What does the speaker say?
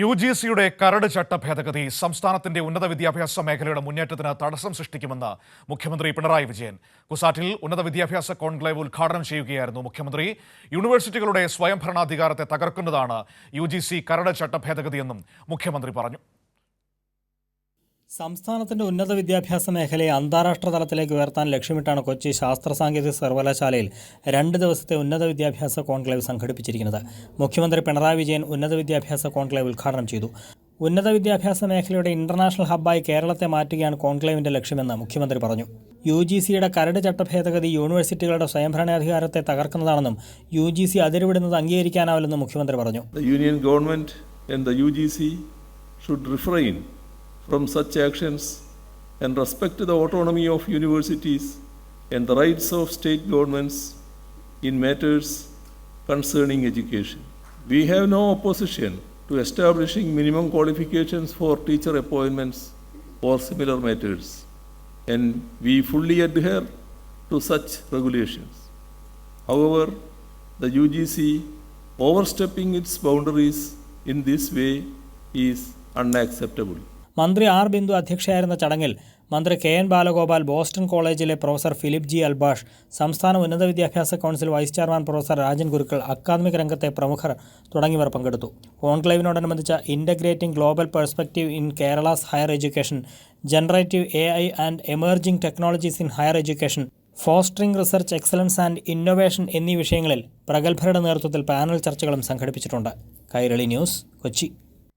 U G സിയുടെ കരട് ചട്ട ഭേദഗതി സംസ്ഥാനത്തിന്റെ ഉന്നത വിദ്യാഭ്യാസ മേഖലയുടെ മുന്നേറ്റത്തിന് തടസ്സം സൃഷ്ടിക്കുമെന്ന് മുഖ്യമന്ത്രി പിണറായി വിജയൻ. കുസാറ്റിൽ ഉന്നത വിദ്യാഭ്യാസ കോൺക്ലേവ് ഉദ്ഘാടനം ചെയ്യുകയായിരുന്നു മുഖ്യമന്ത്രി. യൂണിവേഴ്സിറ്റികളുടെ സ്വയംഭരണാധികാരത്തെ തകർക്കുന്നതാണ് യു ജി സി കരട് ചട്ട ഭേദഗതിയെന്നും മുഖ്യമന്ത്രി പറഞ്ഞു. സംസ്ഥാനത്തിന്റെ ഉന്നത വിദ്യാഭ്യാസ മേഖലയെ അന്താരാഷ്ട്ര തലത്തിലേക്ക് ഉയർത്താൻ ലക്ഷ്യമിട്ടാണ് കൊച്ചി ശാസ്ത്ര സാങ്കേതിക സർവകലാശാലയിൽ രണ്ട് ദിവസത്തെ ഉന്നത വിദ്യാഭ്യാസ കോൺക്ലേവ് സംഘടിപ്പിച്ചിരിക്കുന്നത്. മുഖ്യമന്ത്രി പിണറായി വിജയൻ ഉന്നത വിദ്യാഭ്യാസ കോൺക്ലേവ് ഉദ്ഘാടനം ചെയ്തു. ഉന്നത വിദ്യാഭ്യാസ മേഖലയുടെ ഇന്റർനാഷണൽ ഹബ്ബായി കേരളത്തെ മാറ്റുകയാണ് കോൺക്ലേവിന്റെ ലക്ഷ്യമെന്ന് മുഖ്യമന്ത്രി പറഞ്ഞു. യു ജി സിയുടെ കരട് ചട്ടഭേദഗതി യൂണിവേഴ്സിറ്റികളുടെ സ്വയംഭരണാധികാരത്തെ തകർക്കുന്നതാണെന്നും യു ജി സി അതിരുവിടുന്നത് അംഗീകരിക്കാനാവില്ലെന്നും മുഖ്യമന്ത്രി പറഞ്ഞു. The UGC should refrain from such actions and respect the autonomy of universities and the rights of state governments in matters concerning education. We have no opposition to establishing minimum qualifications for teacher appointments or similar matters, and we fully adhere to such regulations. However, the UGC overstepping its boundaries in this way is unacceptable. മന്ത്രി R Bindu അധ്യക്ഷയായിരുന്ന ചടങ്ങിൽ മന്ത്രി K N Balagopal Boston കോളേജിലെ professor Philip G Altbach സംസ്ഥാന ഉന്നത വിദ്യാഭ്യാസ council vice chairman professor Rajan Gurukkal academic രംഗത്തെ പ്രമുഖർ തുടങ്ങിയവർ പങ്കെടുത്തു. കോൺക്ലേവിനോടനുബന്ധിച്ച integrating global perspective in Kerala's higher education generative A I and emerging technologies in higher education fostering research excellence and innovation എന്നീ വിഷയങ്ങളിൽ പ്രഗത്ഭരുടെ നേതൃത്വത്തിൽ പാനൽ ചർച്ചകളും സംഘടിപ്പിച്ചിട്ടുണ്ട്. കൈരളി ന്യൂസ് കൊച്ചി.